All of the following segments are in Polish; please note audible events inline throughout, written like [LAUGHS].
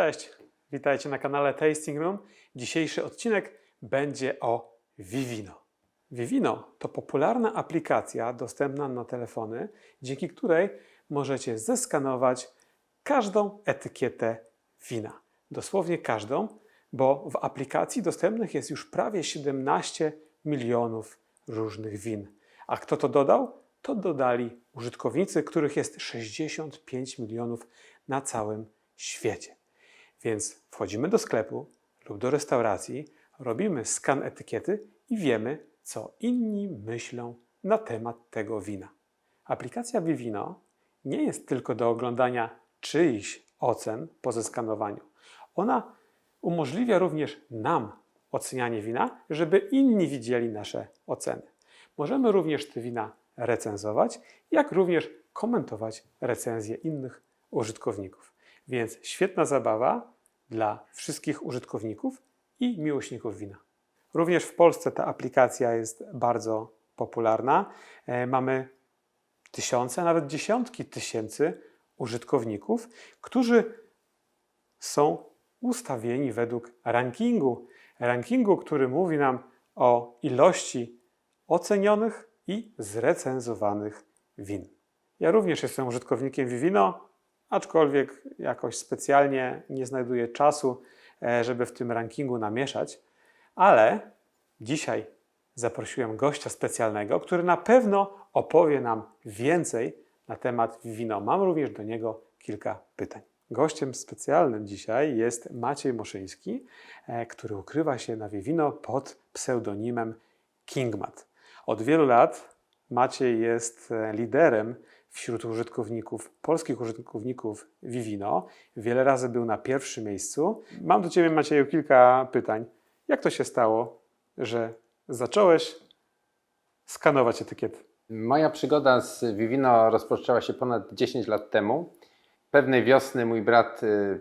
Cześć, witajcie na kanale Tasting Room. Dzisiejszy odcinek będzie o Vivino. Vivino to popularna aplikacja dostępna na telefony, dzięki której możecie zeskanować każdą etykietę wina. Dosłownie każdą, bo w aplikacji dostępnych jest już prawie 17 milionów różnych win. A kto to dodał? To dodali użytkownicy, których jest 65 milionów na całym świecie. Więc wchodzimy do sklepu lub do restauracji, robimy skan etykiety i wiemy, co inni myślą na temat tego wina. Aplikacja Vivino nie jest tylko do oglądania czyichś ocen po zeskanowaniu. Ona umożliwia również nam ocenianie wina, żeby inni widzieli nasze oceny. Możemy również te wina recenzować, jak również komentować recenzje innych użytkowników. Więc świetna zabawa dla wszystkich użytkowników i miłośników wina. Również w Polsce ta aplikacja jest bardzo popularna. E, Mamy tysiące, nawet dziesiątki tysięcy użytkowników, którzy są ustawieni według rankingu. Rankingu, który mówi nam o ilości ocenionych i zrecenzowanych win. Ja również jestem użytkownikiem Vivino, aczkolwiek jakoś specjalnie nie znajduję czasu, e, żeby w tym rankingu namieszać, ale dzisiaj zaprosiłem gościa specjalnego, który na pewno opowie nam więcej na temat Vivino. Mam również do niego kilka pytań. Gościem specjalnym dzisiaj jest Maciej Moszyński, e, który ukrywa się na Vivino pod pseudonimem Kingmat. Od wielu lat Maciej jest e, liderem wśród użytkowników, polskich użytkowników Vivino. Wiele razy był na pierwszym miejscu. Mam do Ciebie, Macieju, kilka pytań. Jak to się stało, że zacząłeś skanować etykiety? Moja przygoda z Vivino rozpoczęła się ponad 10 lat temu. Pewnej wiosny mój brat y,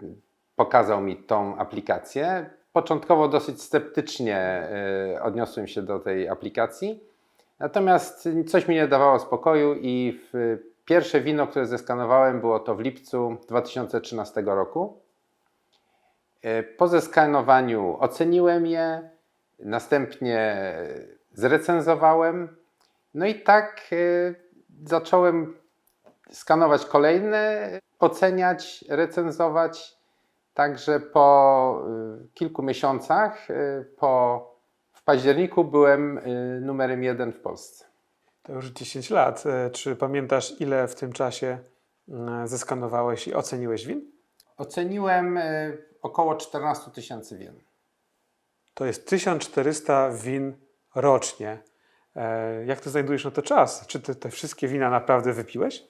pokazał mi tą aplikację. Początkowo dosyć sceptycznie y, odniosłem się do tej aplikacji. Natomiast coś mi nie dawało spokoju i w pierwsze wino, które zeskanowałem, było to w lipcu 2013 roku. Y, Po zeskanowaniu oceniłem je, następnie zrecenzowałem. No i tak y, zacząłem skanować kolejne, oceniać, recenzować. Także po y, kilku miesiącach, po, w październiku byłem numerem jeden w Polsce. To już 10 lat. E, Czy pamiętasz, ile w tym czasie mm, zeskanowałeś i oceniłeś win? Oceniłem y, około 14 tysięcy win. To jest 1400 win rocznie. E, Jak ty znajdujesz na to czas? Czy ty te wszystkie wina naprawdę wypiłeś?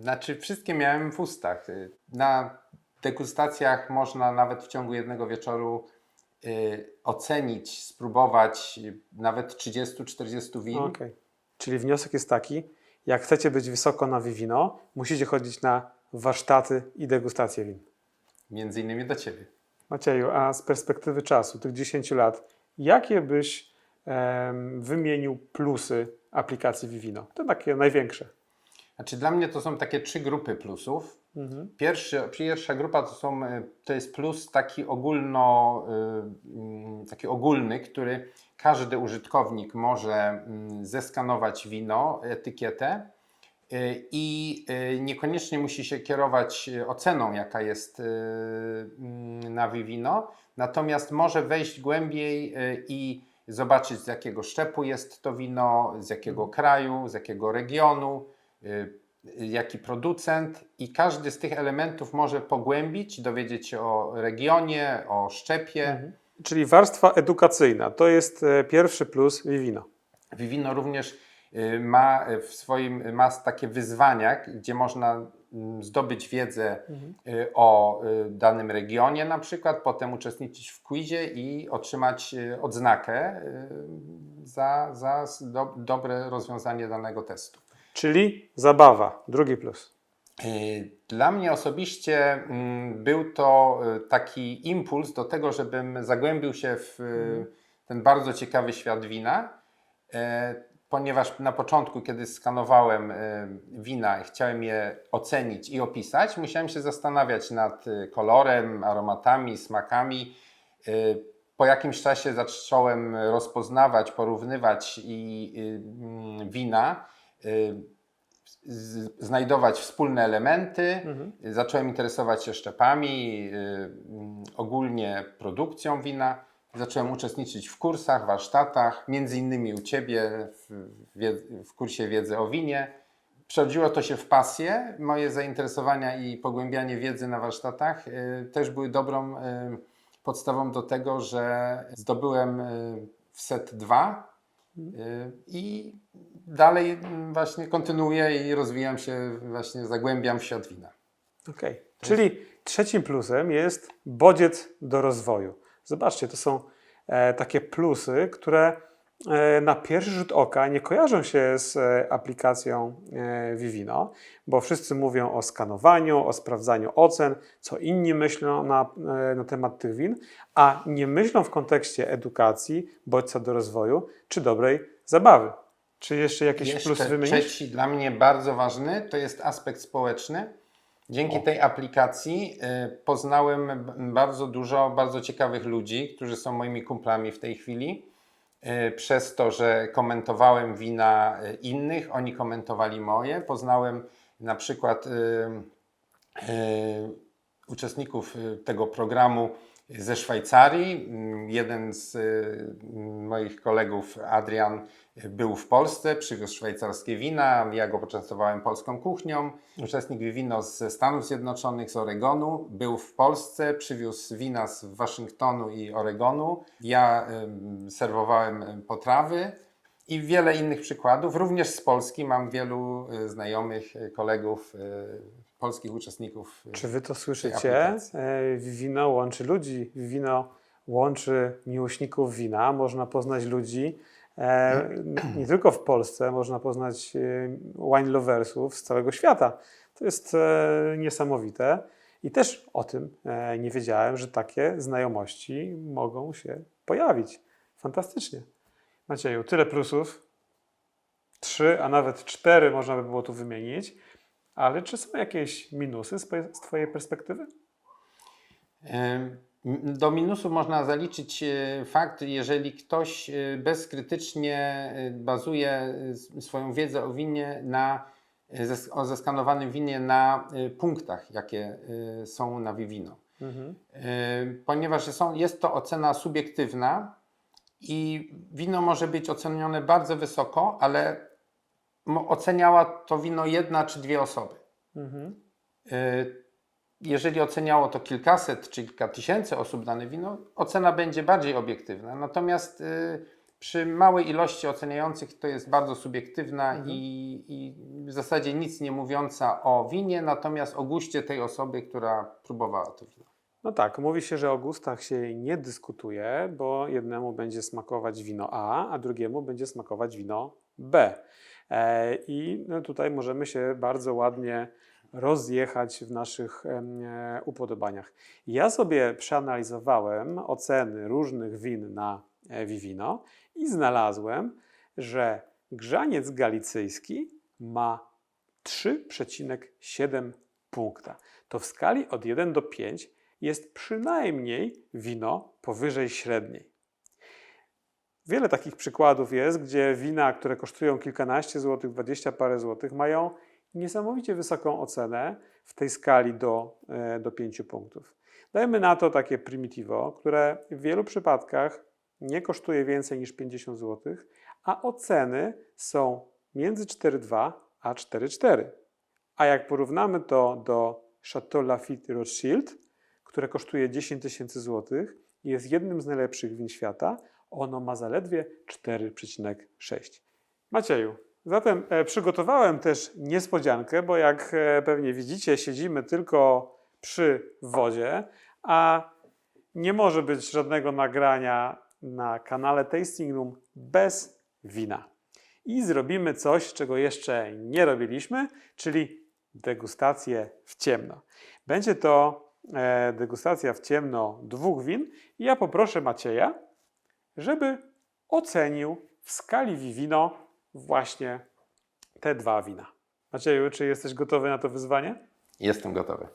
Znaczy, wszystkie miałem w ustach. Na degustacjach można nawet w ciągu jednego wieczoru ocenić, spróbować nawet 30-40 win. Okej. Czyli wniosek jest taki, jak chcecie być wysoko na Vivino, musicie chodzić na warsztaty i degustacje win. Między innymi do Ciebie. Macieju, a z perspektywy czasu, tych 10 lat, jakie byś em, wymienił plusy aplikacji Vivino? To takie największe. Znaczy, dla mnie to są takie trzy grupy plusów. Mhm. Pierwszy, pierwsza grupa to, są, y, to jest plus taki, ogólno, mm, taki ogólny, który każdy użytkownik może mm, zeskanować wino, etykietę y, i y, niekoniecznie musi się kierować y, oceną, jaka jest mm, na Vivino, natomiast może wejść głębiej i zobaczyć z jakiego szczepu jest to wino, z jakiego kraju, z jakiego regionu, jaki producent. I każdy z tych elementów może pogłębić, dowiedzieć się o regionie, o szczepie. Czyli warstwa edukacyjna to jest e, pierwszy plus Vivino. Vivino również y, ma w swoim ma takie wyzwania, gdzie można mm, zdobyć wiedzę y, o y, danym regionie na przykład, potem uczestniczyć w quizie i otrzymać odznakę za, za do, dobre rozwiązanie danego testu. Czyli zabawa, drugi plus. Y, Dla mnie osobiście mm, był to y, taki impuls do tego, żebym zagłębił się w y, ten bardzo ciekawy świat wina. Ponieważ na początku, kiedy skanowałem wina i chciałem je ocenić i opisać, musiałem się zastanawiać nad kolorem, aromatami, smakami. Po jakimś czasie zacząłem rozpoznawać, porównywać i mm, wina, znajdować wspólne elementy. Zacząłem interesować się szczepami, y, mm, ogólnie produkcją wina. Zacząłem uczestniczyć w kursach, warsztatach, między innymi u Ciebie w, w kursie wiedzy o winie. Przerodziło to się w pasję. Moje zainteresowania i pogłębianie wiedzy na warsztatach y, też były dobrą y, podstawą do tego, że zdobyłem y, w set 2 y, i dalej mm, właśnie kontynuuję i rozwijam się, właśnie zagłębiam w świat wina. Okej. Czyli trzecim plusem jest bodziec do rozwoju. Zobaczcie, to są e, takie plusy, które na pierwszy rzut oka nie kojarzą się z e, aplikacją e, Vivino, bo wszyscy mówią o skanowaniu, o sprawdzaniu ocen, co inni myślą na, e, na temat tych win, a nie myślą w kontekście edukacji, bodźca do rozwoju czy dobrej zabawy. Czy jeszcze jakiś Jeszcze plus wymienisz? trzeci dla mnie bardzo ważny to jest aspekt społeczny. Dzięki O. tej aplikacji poznałem bardzo dużo bardzo ciekawych ludzi, którzy są moimi kumplami w tej chwili. Y, Przez to, że komentowałem wina y, innych, oni komentowali moje. Poznałem na przykład y, uczestników tego programu ze Szwajcarii. Mm, Jeden z moich kolegów, Adrian, był w Polsce, przywiózł szwajcarskie wina. Ja go poczęstowałem polską kuchnią. Uczestnik wino ze Stanów Zjednoczonych, z Oregonu, był w Polsce, przywiózł wina z Waszyngtonu i Oregonu. Ja serwowałem potrawy. I wiele innych przykładów, również z Polski. Mam wielu y, znajomych, y, kolegów, y, polskich uczestników. y, Czy wy to słyszycie? aplikacji. E, Wino łączy ludzi, wino łączy miłośników wina. Można poznać ludzi nie tylko w Polsce, można poznać e, wine loversów z całego świata. To jest e, niesamowite. I też o tym e, nie wiedziałem, że takie znajomości mogą się pojawić. Fantastycznie. Macieju, tyle plusów. Trzy, a nawet cztery można by było tu wymienić. Ale czy są jakieś minusy z, twoje- z Twojej perspektywy? Do minusów można zaliczyć e, fakt, jeżeli ktoś e, bezkrytycznie e, bazuje swoją wiedzę o winie na, o zeskanowanym winie na punktach, jakie są na Vivino. Mhm. Ponieważ są, jest to ocena subiektywna i wino może być ocenione bardzo wysoko, ale oceniała to wino jedna czy dwie osoby. Mhm. Jeżeli oceniało to kilkaset czy kilka tysięcy osób dane wino, ocena będzie bardziej obiektywna. Natomiast y, przy małej ilości oceniających to jest bardzo subiektywna Mhm. i, i w zasadzie nic nie mówiąca o winie, natomiast o guście tej osoby, która próbowała to wino. No tak, mówi się, że o gustach się nie dyskutuje, bo jednemu będzie smakować wino A, a drugiemu będzie smakować wino B. E, I no tutaj możemy się bardzo ładnie rozjechać w naszych e, upodobaniach. Ja sobie przeanalizowałem oceny różnych win na e, Vivino i znalazłem, że grzaniec galicyjski ma 3,7 punkta. To w skali od 1 do 5 jest przynajmniej wino powyżej średniej. Wiele takich przykładów jest, gdzie wina, które kosztują kilkanaście złotych, dwadzieścia parę złotych, mają niesamowicie wysoką ocenę w tej skali do, e, do 5 punktów. Dajmy na to takie Primitivo, które w wielu przypadkach nie kosztuje więcej niż 50 zł, a oceny są między 4,2 a 4,4. A jak porównamy to do Chateau Lafite Rothschild, które kosztuje 10 tysięcy złotych i jest jednym z najlepszych win świata, ono ma zaledwie 4,6. Macieju, zatem e, przygotowałem też niespodziankę, bo jak e, pewnie widzicie, siedzimy tylko przy wodzie, a nie może być żadnego nagrania na kanale Tasting Room bez wina. I zrobimy coś, czego jeszcze nie robiliśmy, czyli degustację w ciemno. Będzie to e, degustacja w ciemno dwóch win i ja poproszę Macieja, żeby ocenił w skali Vivino właśnie te dwa wina. Macieju, czy jesteś gotowy na to wyzwanie? Jestem gotowy.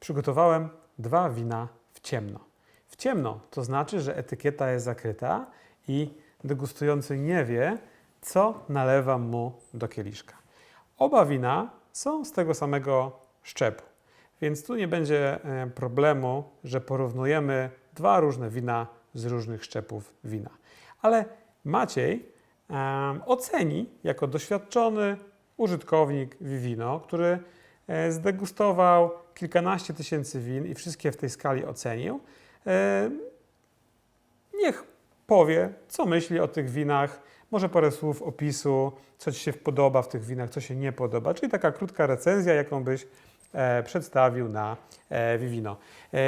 Przygotowałem dwa wina w ciemno. W ciemno to znaczy, że etykieta jest zakryta i degustujący nie wie, co nalewam mu do kieliszka. Oba wina są z tego samego szczepu, więc tu nie będzie e, problemu, że porównujemy dwa różne wina z różnych szczepów wina. Ale Maciej oceni jako doświadczony użytkownik Vivino, który e, zdegustował kilkanaście tysięcy win i wszystkie w tej skali ocenił. E, Niech powie, co myśli o tych winach, może parę słów opisu, co Ci się podoba w tych winach, co się nie podoba, czyli taka krótka recenzja, jaką byś e, przedstawił na Vivino.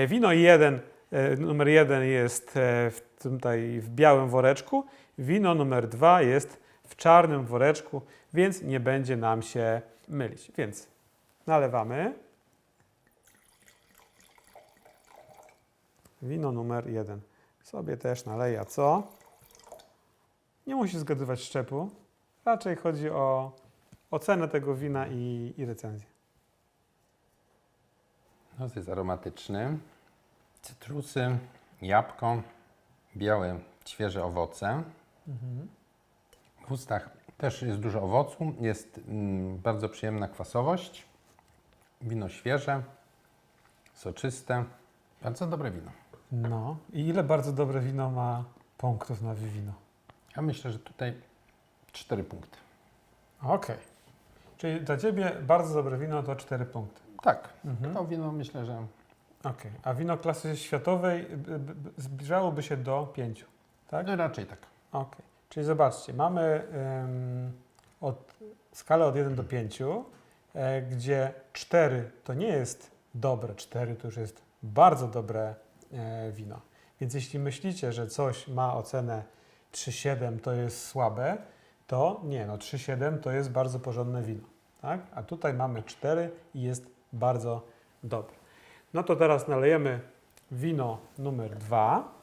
Wino jeden, e, numer jeden jest w, tutaj w białym woreczku, wino numer dwa jest w czarnym woreczku, więc nie będzie nam się mylić. Więc nalewamy. Wino numer jeden. Sobie też naleję, co? Nie musi zgadywać szczepu. Raczej chodzi o ocenę tego wina i, i recenzję. No, jest aromatyczny. Cytrusy, jabłko, białe, świeże owoce. W ustach też jest dużo owocu, jest mm, bardzo przyjemna kwasowość. Wino świeże, soczyste. Bardzo dobre wino. No i ile bardzo dobre wino ma punktów na Vivino? Ja myślę, że tutaj 4 punkty. Okej. Czyli dla Ciebie bardzo dobre wino to 4 punkty. Tak, Mhm. to wino myślę, że Okej. A wino klasy światowej y, y, y, zbliżałoby się do 5, tak? no, raczej tak. Okej. Czyli zobaczcie, mamy ym, od, skalę od 1 do 5, e, gdzie 4 to nie jest dobre, 4 to już jest bardzo dobre e, wino. Więc jeśli myślicie, że coś ma ocenę 3,7 to jest słabe, to nie, no 3,7 to jest bardzo porządne wino. Tak? A tutaj mamy 4 i jest bardzo dobre. No to teraz nalejemy wino numer 2.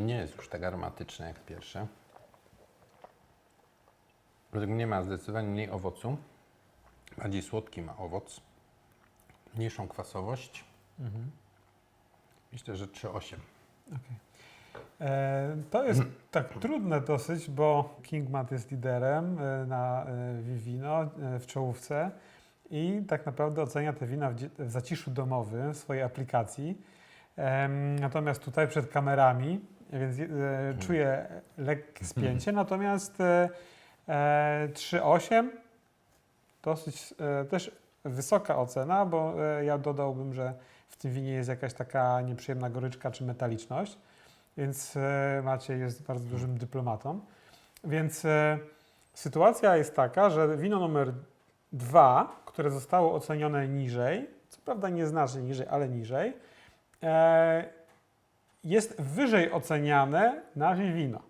nie jest już tak aromatyczne jak pierwsze. Według mnie ma zdecydowanie mniej owocu. Bardziej słodki ma owoc. Mniejszą kwasowość. Myślę, że 3,8. E, To jest [CLEARS THROAT] tak trudne dosyć, bo Kingmat jest liderem e, na e, Vivino e, w czołówce i tak naprawdę ocenia te wina w, zaciszu domowym w swojej aplikacji. Natomiast tutaj przed kamerami, więc e, czuję lekkie spięcie, natomiast e, e, 3,8 dosyć e, też wysoka ocena, bo e, ja dodałbym, że w tym winie jest jakaś taka nieprzyjemna goryczka czy metaliczność. Więc e, Maciej jest bardzo dużym dyplomatą. Więc e, sytuacja jest taka, że wino numer dwa, które zostało ocenione niżej, co prawda nieznacznie niżej, ale niżej, e, jest wyżej oceniane na Vivino.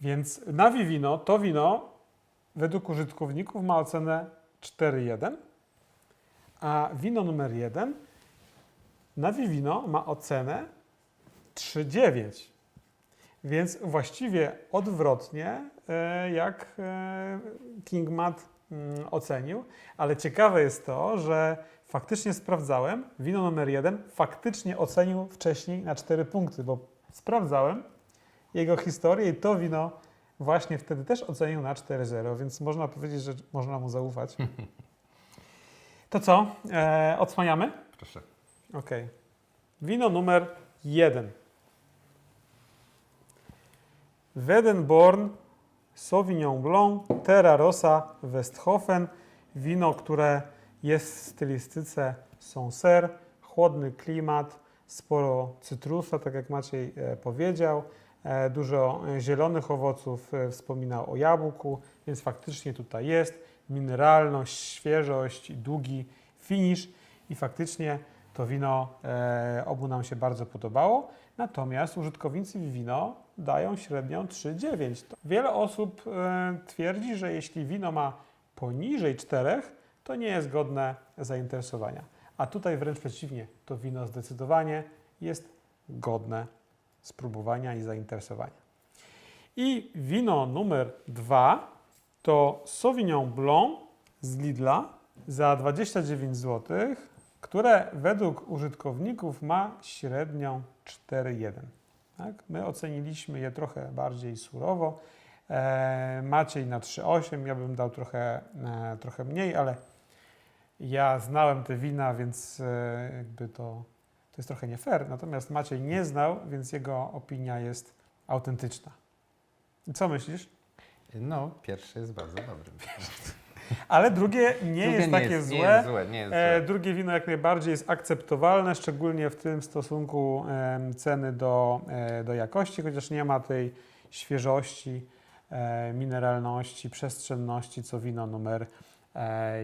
Więc na Vivino to wino według użytkowników ma ocenę 4,1, a wino numer 1 na Vivino ma ocenę 3,9. Więc właściwie odwrotnie, e, jak e, Kingmat mm, ocenił, ale ciekawe jest to, że faktycznie sprawdzałem, wino numer 1 faktycznie ocenił wcześniej na 4 punkty, bo sprawdzałem jego historię i to wino właśnie wtedy też ocenił na 4,0, więc można powiedzieć, że można mu zaufać. [LAUGHS] To co? E, odsłaniamy? Proszę. Ok. Wino numer jeden. Wedenborn Sauvignon Blanc Terra Rosa Westhofen. Wino, które jest w stylistyce Sancerre, chłodny klimat, sporo cytrusa, tak jak Maciej e, powiedział, e, dużo e, zielonych owoców, wspominał o jabłku, więc faktycznie tutaj jest mineralność, świeżość, długi finish i faktycznie to wino obu nam się bardzo podobało. Natomiast użytkownicy Vivino dają średnią 3,9. To Wiele osób twierdzi, że jeśli wino ma poniżej 4, to nie jest godne zainteresowania. A tutaj wręcz przeciwnie, to wino zdecydowanie jest godne spróbowania i zainteresowania. I wino numer dwa to Sauvignon Blanc z Lidla za 29 zł, które według użytkowników ma średnią 4,1. Tak? My oceniliśmy je trochę bardziej surowo. E, Maciej na 3,8, ja bym dał trochę, e, trochę mniej, ale ja znałem te wina, więc e, jakby to, to jest trochę nie fair. Natomiast Maciej nie znał, więc jego opinia jest autentyczna. I Co myślisz? No, pierwszy jest bardzo dobry. [LAUGHS] Ale drugie nie Drugie jest takie nie złe. Nie jest złe, nie jest E, złe. drugie wino jak najbardziej jest akceptowalne, szczególnie w tym stosunku ceny do, e, do jakości, chociaż nie ma tej świeżości, mineralności, przestrzenności, co wino numer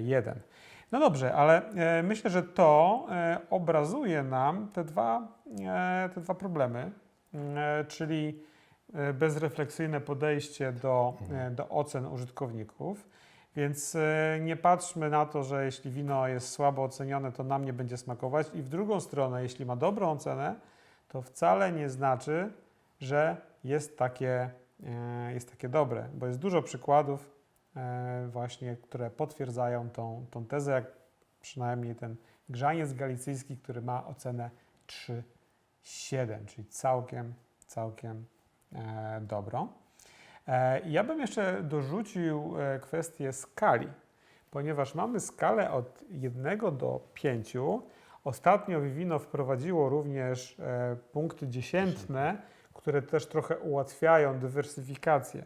jeden. No dobrze, ale e, myślę, że to e, obrazuje nam te dwa, e, te dwa problemy, e, czyli bezrefleksyjne podejście do, e, do ocen użytkowników. Więc nie patrzmy na to, że jeśli wino jest słabo ocenione, to nam nie będzie smakować. I w drugą stronę, jeśli ma dobrą ocenę, to wcale nie znaczy, że jest takie, jest takie dobre, bo jest dużo przykładów właśnie, które potwierdzają tą, tą tezę, jak przynajmniej ten grzaniec galicyjski, który ma ocenę 3,7, czyli całkiem, całkiem e, dobrą. E, Ja bym jeszcze dorzucił e, kwestię skali, ponieważ mamy skalę od 1 do 5. Ostatnio Vivino wprowadziło również e, punkty dziesiętne, które też trochę ułatwiają dywersyfikację.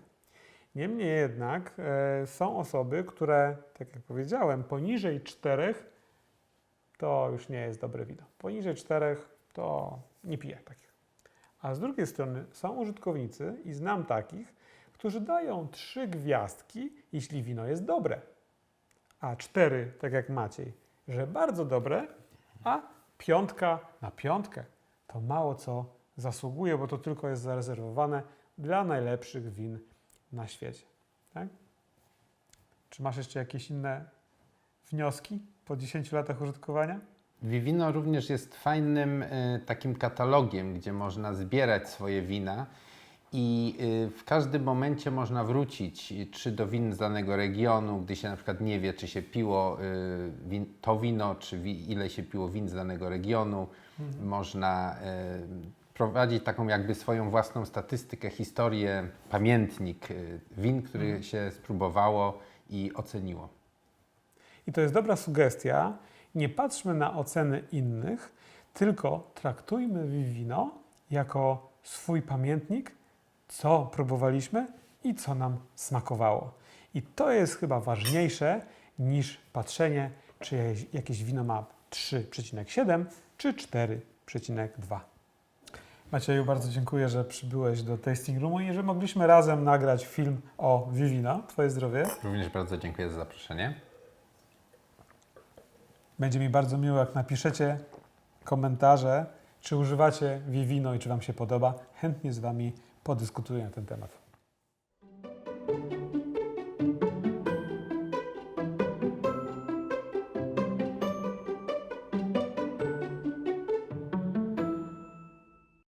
Niemniej jednak e, są osoby, które, tak jak powiedziałem, poniżej 4 to już nie jest dobre wino. Poniżej 4 to nie piję takich. A z drugiej strony są użytkownicy, i znam takich, którzy dają trzy gwiazdki, jeśli wino jest dobre. A cztery, tak jak Maciej, że bardzo dobre, a piątka na piątkę to mało co zasługuje, bo to tylko jest zarezerwowane dla najlepszych win na świecie. Tak? Czy masz jeszcze jakieś inne wnioski po 10 latach użytkowania? Vivino również jest fajnym e, takim katalogiem, gdzie można zbierać swoje wina i e, w każdym momencie można wrócić e, czy do win z danego regionu, gdy się na przykład nie wie, czy się piło win, to wino, czy wi, ile się piło win z danego regionu. Można prowadzić taką jakby swoją własną statystykę, historię, pamiętnik e, win, który się spróbowało i oceniło. I to jest dobra sugestia. Nie patrzmy na oceny innych, tylko traktujmy wino jako swój pamiętnik, co próbowaliśmy i co nam smakowało. I to jest chyba ważniejsze niż patrzenie, czy jakieś wino ma 3,7 czy 4,2. Macieju, bardzo dziękuję, że przybyłeś do Tasting Roomu i że mogliśmy razem nagrać film o Vivino. Twoje zdrowie. Również bardzo dziękuję za zaproszenie. Będzie mi bardzo miło, jak napiszecie komentarze, czy używacie Vivino i czy Wam się podoba. Chętnie z Wami podyskutuję na ten temat.